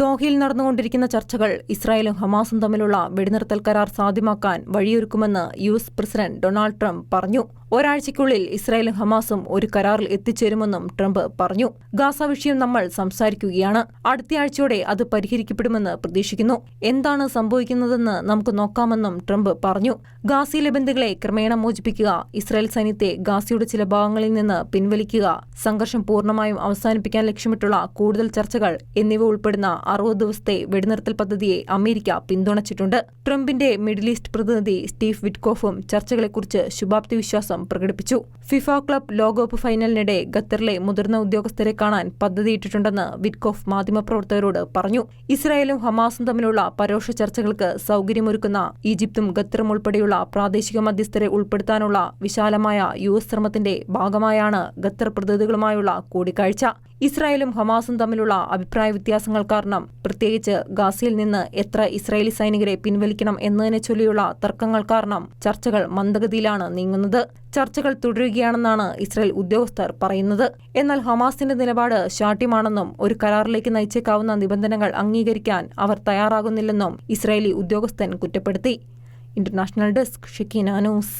ദോഹയിൽ നടന്നുകൊണ്ടിരിക്കുന്ന ചർച്ചകൾ ഇസ്രായേലും ഹമാസും തമ്മിലുള്ള വെടിനിർത്തൽ കരാർ സാധ്യമാക്കാൻ വഴിയൊരുക്കുമെന്ന് U S president Donald Trump പറഞ്ഞു. ഒരാഴ്ചയ്ക്കുള്ളിൽ ഇസ്രായേലും ഹമാസും ഒരു കരാറിൽ എത്തിച്ചേരുമെന്നും ട്രംപ് പറഞ്ഞു. ഗാസ വിഷയം നമ്മൾ സംസാരിക്കുകയാണ്. അടുത്തയാഴ്ചയോടെ അത് പരിഹരിക്കപ്പെടുമെന്ന് പ്രതീക്ഷിക്കുന്നു. എന്താണ് സംഭവിക്കുന്നതെന്ന് നമുക്ക് നോക്കാമെന്നും ട്രംപ് പറഞ്ഞു. ഗാസയിലെ ബന്ധുക്കളെ ക്രമേണ മോചിപ്പിക്കുക ഇസ്രായേൽ സൈന്യത്തെ ഗാസയുടെ ചില ഭാഗങ്ങളിൽ നിന്ന് പിൻവലിക്കുക സംഘർഷം പൂർണമായും അവസാനിപ്പിക്കാൻ ലക്ഷ്യമിട്ടുള്ള കൂടുതൽ ചർച്ചകൾ എന്നിവ ഉൾപ്പെടുന്ന അറുപത് ദിവസത്തെ വെടിനിർത്തൽ പദ്ധതിയെ അമേരിക്ക പിന്തുണച്ചിട്ടുണ്ട്. ട്രംപിന്റെ മിഡിൽ ഈസ്റ്റ് പ്രതിനിധി സ്റ്റീഫ് വിറ്റ്കോഫും ചർച്ചകളെക്കുറിച്ച് ശുഭാപ്തി വിശ്വാസം പ്രകടിപ്പിച്ചു. ഫിഫ ക്ലബ് ലോകകപ്പ് ഫൈനലിനിടെ ഖത്തറിലെ മുതിർന്ന ഉദ്യോഗസ്ഥരെ കാണാൻ പദ്ധതിയിട്ടിട്ടുണ്ടെന്ന് വിറ്റ്കോഫ് മാധ്യമപ്രവർത്തകരോട് പറഞ്ഞു. ഇസ്രായേലും ഹമാസും തമ്മിലുള്ള പരോക്ഷ ചർച്ചകൾക്ക് സൗകര്യമൊരുക്കുന്ന ഈജിപ്തും ഖത്തറും ഉൾപ്പെടെയുള്ള പ്രാദേശിക മധ്യസ്ഥരെ ഉൾപ്പെടുത്താനുള്ള വിശാലമായ യു എസ് ശ്രമത്തിന്റെ ഭാഗമായാണ് ഖത്തർ പ്രതിനിധികളുമായുള്ള കൂടിക്കാഴ്ച. ഇസ്രായേലും ഹമാസും തമ്മിലുള്ള അഭിപ്രായ വ്യത്യാസങ്ങൾ കാരണം പ്രത്യേകിച്ച് ഗാസയിൽ നിന്ന് എത്ര ഇസ്രായേലി സൈനികരെ പിൻവലിക്കണം എന്നതിനെ ചൊല്ലിയുള്ള തർക്കങ്ങൾ കാരണം ചർച്ചകൾ മന്ദഗതിയിലാണ് നീങ്ങുന്നത്. ചർച്ചകൾ തുടരുകയാണെന്നാണ് ഇസ്രായേൽ ഉദ്യോഗസ്ഥർ പറയുന്നത്. എന്നാൽ ഹമാസിന്റെ നിലപാട് ശാഠ്യമാണെന്നും ഒരു കരാറിലേക്ക് നയിച്ചേക്കാവുന്ന നിബന്ധനകൾ അംഗീകരിക്കാൻ അവർ തയ്യാറാകുന്നില്ലെന്നും ഇസ്രായേലി ഉദ്യോഗസ്ഥൻ കുറ്റപ്പെടുത്തി. International desk Shekinah news.